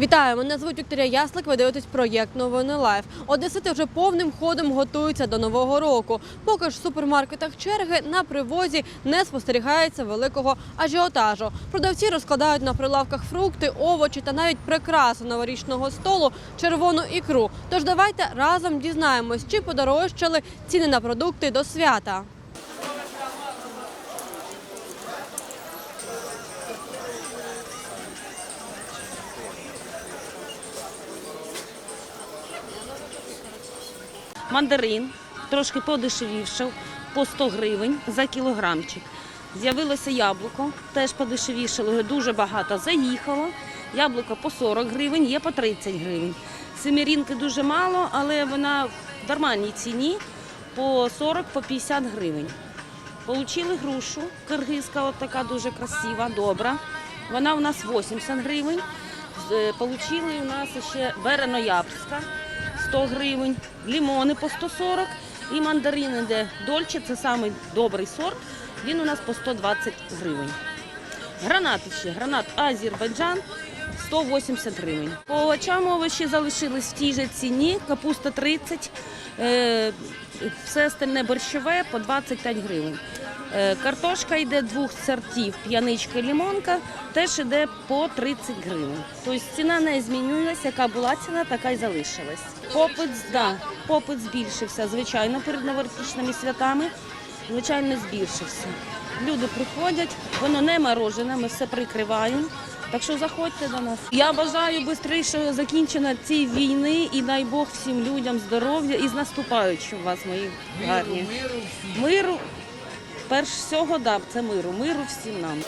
Вітаю, мене звуть Вікторія Яслик. Ви дивитесь проєкт Новини Лайф. Одесити вже повним ходом готуються до нового року. Поки ж в супермаркетах черги на привозі не спостерігається великого ажіотажу. Продавці розкладають на прилавках фрукти, овочі та навіть прикраси новорічного столу, червону ікру. Тож давайте разом дізнаємось, чи подорожчали ціни на продукти до свята. Мандарин трошки подешевівшав по 100 гривень за кілограмчик. З'явилося яблуко, теж подешевішало, дуже багато заїхало. Яблуко по 40 гривень, є по 30 гривень. Семірінки дуже мало, але вона в нормальній ціні по 40 по 50 гривень. Получили грушу, киргизька, от така дуже красива, добра. Вона у нас 80 гривень. Получили у нас ще береноябрська 100 гривень, лімони по 140 і мандарини, де дольче, це самий добрий сорт, він у нас по 120 гривень. Гранати ще, гранат Азербайджан 180 гривень. По овочам овочі залишились в тій же ціні, капуста 30, е, все остальне борщове по 25 гривень. Е, Картошка йде двох сортів, п'яничка лімонка, теж йде по 30 гривень. Тобто ціна не змінювалася, яка була ціна, така й залишилась. Попит, да, попит збільшився, звичайно, перед новорічними святами. Звичайно, збільшився. Люди приходять, воно не морожене, ми все прикриваємо. Так що заходьте до нас. Я бажаю швидше закінчення цієї війни і дай Бог всім людям здоров'я і з наступаючим вас, мої гарні. Миру, перш всього, да, це миру. Миру всім нам.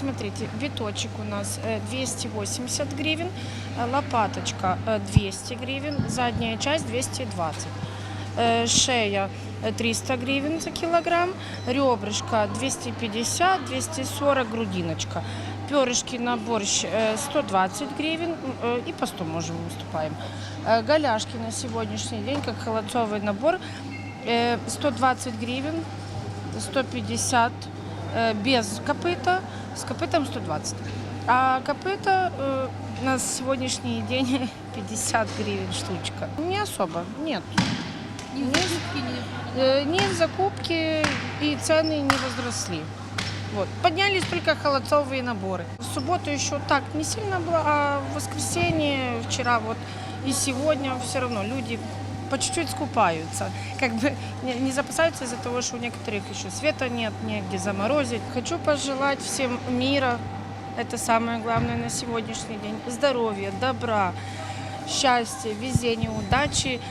Смотрите, биточек у нас э, 280 гривен, э, лопаточка э, 200 гривен, задняя часть 220. Э, Шея э, 300 гривен за килограмм, ребрышко 250, 240 грудиночка. Перышки на борщ э, 120 гривен м, э, и по 100 можем выступаем. Э, Голяшки на сегодняшний день, как холодцовый набор, э, 120 гривен, 150 э, без копыта, с копытом 120. А копыта э, на сегодняшний день 50 гривен штучка. Не особо, нет. Ни э, ни в закупке и цены не возросли. Вот. Поднялись только холодцовые наборы. В субботу еще так не сильно было, а в воскресенье, вчера вот и сегодня все равно люди по чуть-чуть скупаются. Как бы не, не запасаются из-за того, что у некоторых еще света нет, негде заморозить. Хочу пожелать всем мира, это самое главное на сегодняшний день, здоровья, добра, счастья, везения, удачи.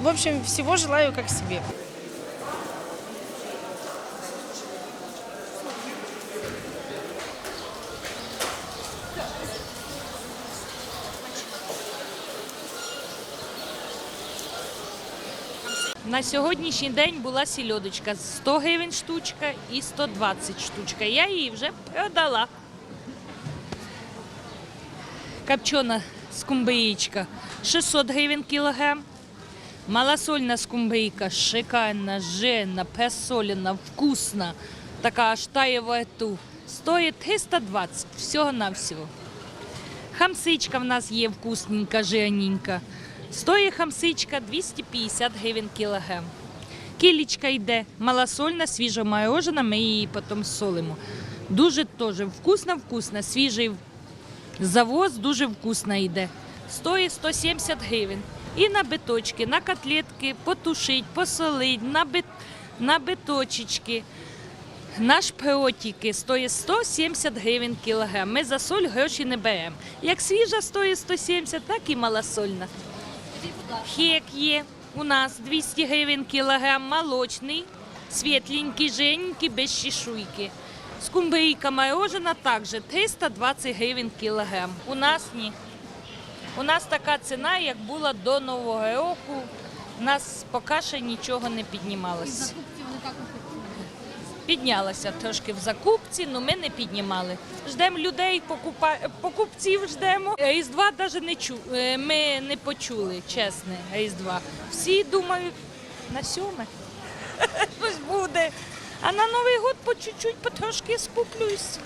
В общем, всего желаю как себе. На сьогоднішній день була сільодочка 100 гривень штучка і 120 штучка. Я її вже продала. Копчена скумбриєчка 600 гривень кілограм. Малосольна скумбрійка шикарна, жирна, пересолена, вкусна. Така аж тає во рту. Стоїть 320 всього-навсього. Хамсичка в нас є вкусненька, жирненька. Стоїть хамсичка 250 гривень кілограм. Кілічка йде малосольна, свіжоморожена, ми її потім солимо. Дуже теж вкусна, вкусна, свіжий завоз, дуже вкусна йде. Стоїть 170 гривень. І на биточки, на котлетки, потушить, посолить, на, бит, на биточечки. Наш протики стоїть 170 гривень кілограм. Ми за соль гроші не беремо. Як свіжа стоїть 170, так і малосольна. Хек є у нас 200 гривень кілограм, молочний, світленький, жененький, без чешуйки. Скумбрійка морожена також 320 гривень кілограм. У нас ні. У нас така ціна, як була до Нового року. У нас поки ще нічого не піднімалося. Піднялася трошки в закупці, але ми не піднімали. Ждемо людей, покупців ждемо. Різдва навіть не чу... е, ми не почули, чесне, Різдва. Всі думають на сьоме. Щось буде. А на Новий год по чуть-чуть, потрошки скуплююсь.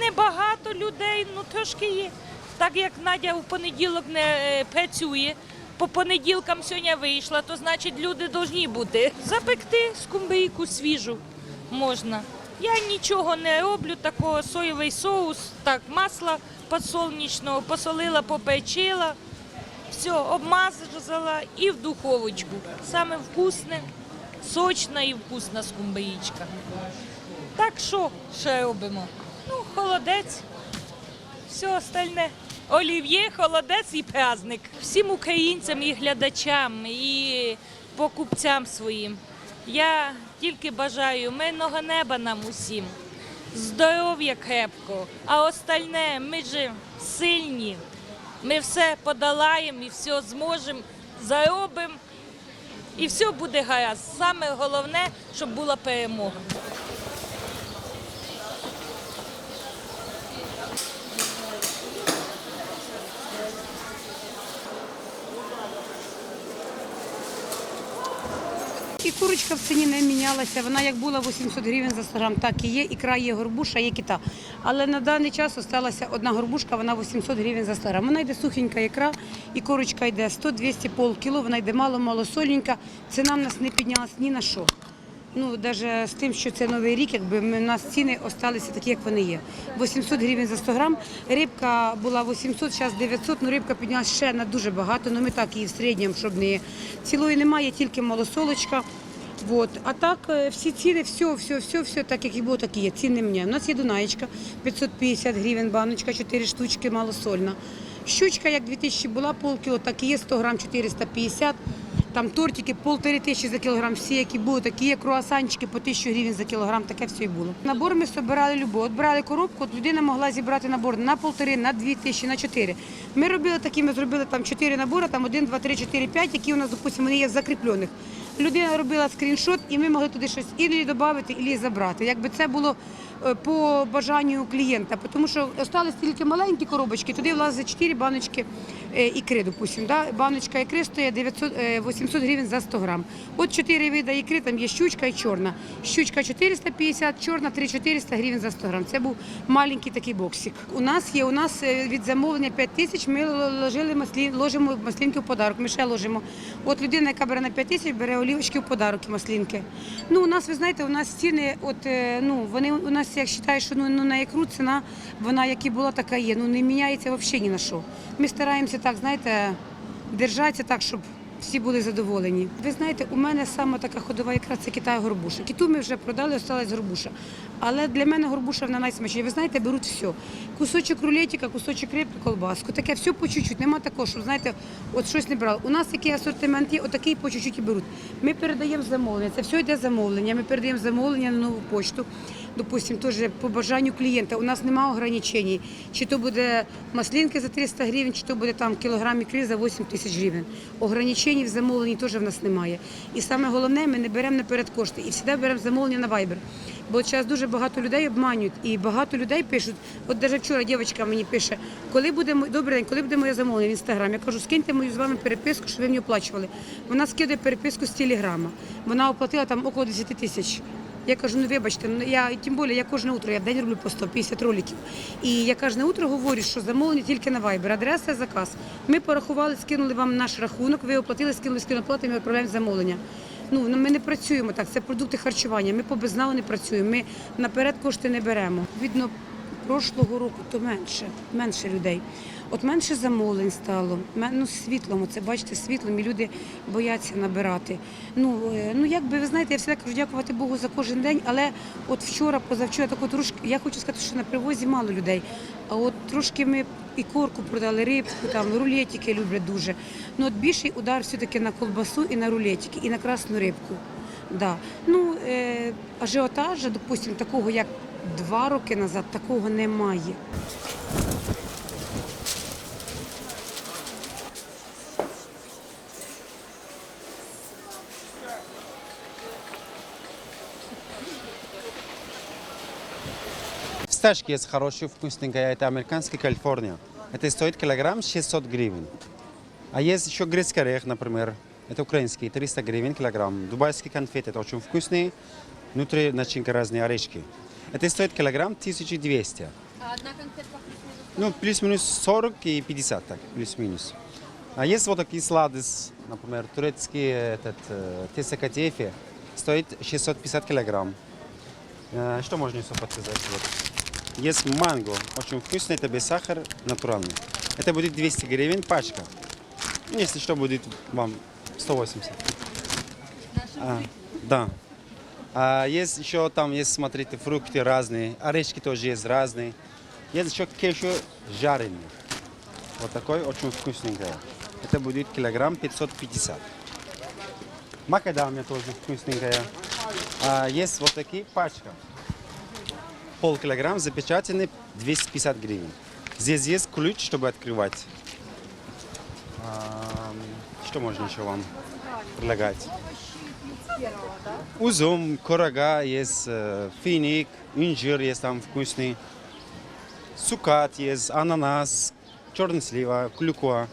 Небагато людей, ну трошки є. Так як Надя в понеділок не е, працює, по понеділкам сьогодні вийшла, то значить люди повинні бути. Запекти скумбрійку свіжу можна. Я нічого не роблю, такого соєвий соус, так, масла подсолнечного, посолила, попечила, все, обмазала і в духовочку. Саме вкусне, сочна і вкусна скумбрічка. Так що ще робимо? Ну, холодець, все остальне. Олів'є, холодець і праздник. Всім українцям і глядачам, і покупцям своїм. Я тільки бажаю мирного неба нам усім, здоров'я крепко, а остальне ми ж сильні. Ми все подолаємо і все зможемо, заробимо, і все буде гаразд. Саме головне, щоб була перемога. І курочка в ціні не мінялася. Вона як була 800 гривень за 100 грам, так і є. Ікра є горбуша, є кита. Але на даний час залишилася одна горбушка, вона 800 гривень за 100 грам. Вона йде сухенька ікра, і курочка йде 100-200 пол кіло, вона йде мало-мало соленька. Ціна в нас не піднялась ні на що. Ну, навіть з тим, що це новий рік, якби ми- у нас ціни залишилися такі, як вони є. 800 гривень за 100 грам. Рибка була 800, зараз 900, ну рибка піднялася ще на дуже багато, ну ми так її в середньому, щоб не цілої немає, тільки малосолочка. Вот. А так е, всі ціни, все, все, все, все, так як і було, так і є. Ціни міняємо. У нас є дунаєчка, 550 гривень, баночка, 4 штучки, малосольна. Щучка, як 2000 була полкіло, так і є 100 грам 450. Там тортики полтори тисячі за кілограм, всі, які були, такі є круасанчики по тисячу гривень за кілограм, таке все і було. Набор ми збирали любов. От брали коробку, от людина могла зібрати набор на полтори, на дві тисячі, на чотири. Ми робили такі, ми зробили там чотири набори, там один, два, три, чотири, п'ять, які у нас, допустимо, вони є закріплених. Людина робила скріншот, і ми могли туди щось іноді додати, і забрати. Якби це було е, по бажанню клієнта, тому що остались тільки маленькі коробочки, туди влазить 4 баночки ікри, допустим. Да? Баночка ікри стоїть 900, е, 800 гривень за 100 грам. От 4 види ікри, там є щучка і чорна. Щучка 450, чорна 3-400 гривень за 100 грам. Це був маленький такий боксик. У нас є, у нас е, від замовлення 5 тисяч, ми ложили маслі, ложимо маслінки в подарок, ми ще ложимо. От людина, яка бере на 5 тисяч, бере олівочки в подарок і маслінки. Ну, у нас, ви знаєте, у нас ціни, от, е, ну, вони у нас, як вважаю, що ну, ну, на ікру ціна, вона як і була, така є. Ну, не міняється взагалі ні на що. Ми стараємося так, знаєте, держатися так, щоб всі були задоволені. Ви знаєте, у мене саме така ходова ікра це Китай горбуша. Киту ми вже продали, осталась горбуша. Але для мене горбуша вона найсмачніша. Ви знаєте, беруть все. Кусочок рулетика, кусочок рибки, колбаску. Таке все по чуть-чуть. Нема такого, що знаєте, от щось не брали. У нас такий асортимент є, отакий по чуть-чуть і беруть. Ми передаємо замовлення. Це все йде замовлення. Ми передаємо замовлення на нову почту. Допустим, теж по бажанню клієнта. У нас немає ограничень. Чи то буде маслинки за 300 гривень, чи то буде там кілограм ікри за 8 тисяч гривень. Ограничень в замовленні теж в нас немає. І саме головне, ми не беремо наперед кошти. І завжди беремо замовлення на Viber. Бо зараз дуже багато людей обманюють, і багато людей пишуть. От навіть вчора дівчинка мені пише, коли буде добрий день, коли буде моє замовлення в інстаграм. Я кажу, скиньте мою з вами переписку, щоб ви мені оплачували. Вона скидає переписку з телеграма. Вона оплатила там около 10 тисяч. Я кажу, ну вибачте, ну я тим більше я кожне утро, я в день роблю по 150 роликів. І я кожне утро говорю, що замовлення тільки на Viber, адреса, заказ. Ми порахували, скинули вам наш рахунок, ви оплатили, скинули, скиноплату, оплату, і ми відправляємо замовлення. Ну, ну, ми не працюємо так, це продукти харчування. Ми по безналу не працюємо. Ми наперед кошти не беремо. Видно, прошлого року то менше, менше людей. От менше замовлень стало. Ну, світлом, це бачите, світлом, і люди бояться набирати. Ну, е, ну якби ви знаєте, я завжди кажу, дякувати Богу за кожен день, але от вчора, позавчора, так от трошки, я хочу сказати, що на привозі мало людей. А от трошки ми і корку продали, рибку, там рулетики люблять дуже. Ну от більший удар все-таки на колбасу і на рулетики, і на красну рибку. Да. Ну, е, ажіотажа, допустимо, такого як два роки назад, такого немає. Фисташки есть хорошие, вкусненькая. Это американский Калифорния. Это стоит килограмм 600 гривен. А есть еще грецкий орех, например. Это украинский, 300 гривен килограмм. Дубайский конфет, это очень вкусный. Внутри начинка разные орешки. Это стоит килограмм 1200. А одна конфетка Ну, плюс-минус 40 и 50, так, плюс-минус. А есть вот такие сладости, например, турецкий этот, э, тесакатефи, стоит 650 килограмм. Э, что можно еще подсказать? Вот. Есть манго, очень вкусный, это без сахара, натуральный. Это будет 200 гривен пачка. Ну, Если что, будет вам 180. А, да. А есть еще там, есть, смотрите, фрукты разные, орешки тоже есть разные. Есть еще кешу жареный. Вот такой очень вкусненький. Это будет килограмм 550. Макадамия тоже вкусненькая. А есть вот такие пачка. Пол килограмм запечатанный 250 гривен. Здесь есть ключ, чтобы открывать. А, что можно еще вам предлагать? Узум, курага есть, э, финик, инжир есть там вкусный. Цукат есть, ананас, черный слива, клюква.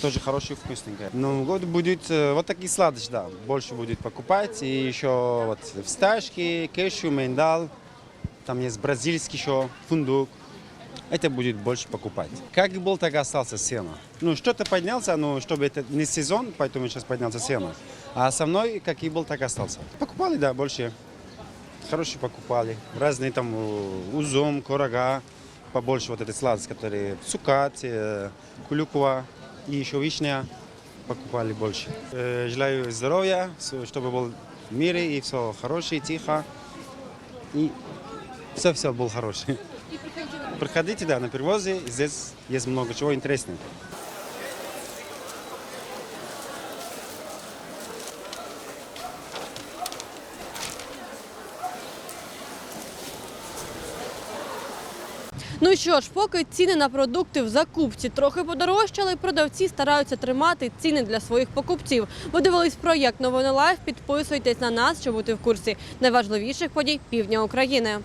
Тоже хороший, вкусненький. Новый год будет э, вот такие сладости, да, больше будет покупать. И еще вот фисташки, кешу, миндаль. Там есть бразильский еще, фундук. Это будет больше покупать. Как был, так и остался сено. Ну, что-то поднялся, но чтобы это не сезон, поэтому сейчас поднялся сено. А со мной, как и был, так и остался. Покупали, да, больше. Хорошие покупали. Разные там э, узум, корога, побольше вот этой сладости, которые цукат, э, клюква и еще вишня покупали больше. Э, Желаю здоровья, чтобы был в мире и все хорошее, тихо. И все-все был хороший. Приходите, да, на перевозе, здесь есть много чего интересного. Ну що ж, поки ціни на продукти в закупці трохи подорожчали, продавці стараються тримати ціни для своїх покупців. Ви дивились проєкт Новини Лайф. Підписуйтесь на нас, щоб бути в курсі найважливіших подій півдня України.